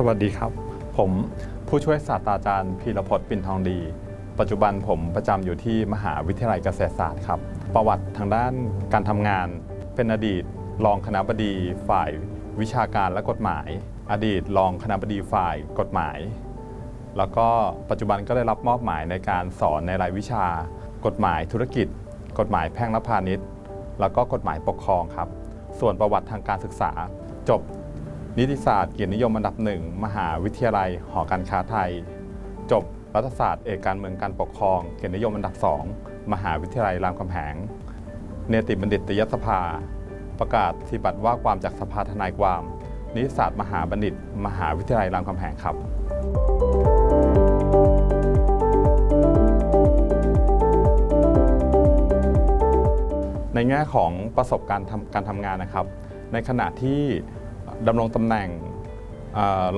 สวัสดีครับ ผมผู้ช่วยศาสตราจารย์พีรพจน์ปิ่นทองดี ปัจจุบันผมประจำอยู่ที่มหาวิทยาลัยเกษตรศาสตร์ครับ ประวัติทางด้านการทำงาน เป็นอดีต รองคณะบดีฝ่ายวิชาการและกฎหมาย อดีตรองคณะบดีฝ่ายกฎหมาย แล้วก็ปัจจุบันก็ได้รับมอบหมายในการสอนในรายวิชา กฎหมายธุรกิจ กฎหมายแพ่งและพาณิชย์ แล้วก็กฎหมายปกครองครับ ส่วนประวัติทางการศึกษาจบ นิติศาสตร์เกียรตินิยมอันดับหนึ่งมหาวิทยาลัยหอการค้าไทย จบรัฐศาสตร์เอกการเมืองการปกครอง เกียรตินิยมอันดับสองมหาวิทยาลัยรามคำแหง เนติบัณฑิตยสภา ประกาศสิบัตรว่าความจากสภาทนายความ นิติศาสตร์มหาบัณฑิต มหาวิทยาลัยรามคำแหงครับในแง่ของประสบการณ์ทำการทำงานนะครับ ในขณะที่ ดำรงตำแหน่ง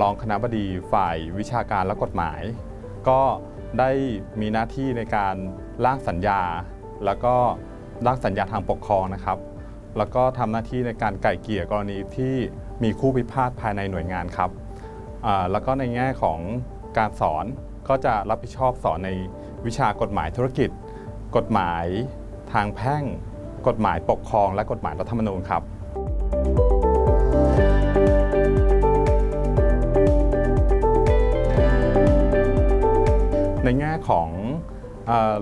รองคณะบดีฝ่ายวิชาการและกฎหมาย ก็ได้มีหน้าที่ในการร่างสัญญา แล้วก็ร่างสัญญาทางปกครองนะครับ แล้วก็ทำหน้าที่ในการไก่เกลี่ยกรณีที่มีคู่พิพาทภายในหน่วยงานครับแล้วก็ในแง่ของการสอนก็จะรับผิดชอบสอนในวิชากฎหมายธุรกิจ กฎหมายทางแพ่ง กฎหมายปกครอง และกฎหมายรัฐธรรมนูญครับ ในแง่ของ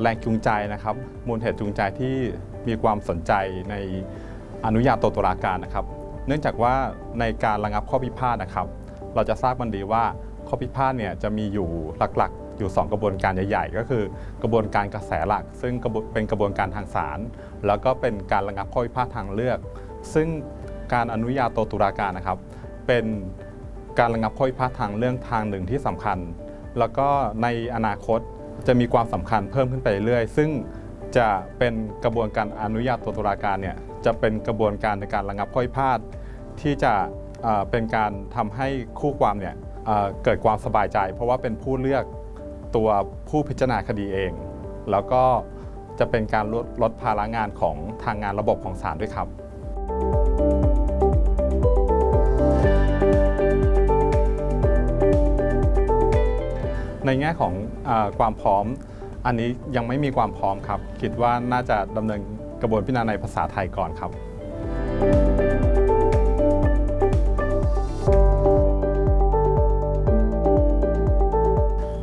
แรงจูงใจนะครับ มูลเหตุจูงใจที่มีความสนใจในอนุญาโตตุลาการนะครับ เนื่องจากว่าในการระงับข้อพิพาทนะครับ เราจะทราบกันดีว่าข้อพิพาทเนี่ยจะมีอยู่หลักๆ อยู่ 2 กระบวนการใหญ่ ๆ ก็คือกระบวนการกระแสหลัก ซึ่งเป็นกระบวนการทางศาลแล้วก็เป็นการระงับข้อพิพาททางเลือก ซึ่งการอนุญาโตตุลาการนะครับ เป็นการระงับข้อพิพาททางเรื่องทางหนึ่งที่สำคัญ แล้วก็ในอนาคตจะมีความสำคัญเพิ่มขึ้นไปเรื่อยๆซึ่งจะเป็นกระบวนการอนุญาโตตุลาการเนี่ยจะเป็นกระบวนการในการระงับข้อพิพาทที่จะเป็นการทำให้คู่ความเนี่ยเอ่อเกิดความสบายใจ เพราะว่าเป็นผู้เลือกตัวผู้พิจารณาคดีเอง แล้วก็จะเป็นการลดลดภาระงานของทางงานระบบของศาลด้วยครับ ในแง่ของอความพร้อม อันนี้ยังไม่มีความพร้อมครับ คิดว่าน่าจะดำเนินกระบวนพิจารณาในภาษาไทยก่อนครับ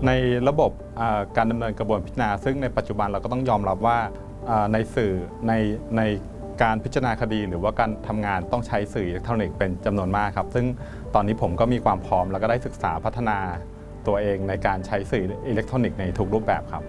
ในระบบการดำเนินกระบวนพิจารณา ซึ่งในปัจจุบันเราก็ต้องยอมรับว่าในสื่อในในการพิจารณาคดีหรือว่าการทำงานต้องใช้สื่ออิเล็กทรอนิกส์เป็นจำนวนมากครับ ซึ่งตอนนี้ผมก็มีความพร้อมแล้วก็ได้ศึกษาพัฒนา ตัวเองในการใช้สื่ออิเล็กทรอนิกส์ในทุกรูปแบบครับ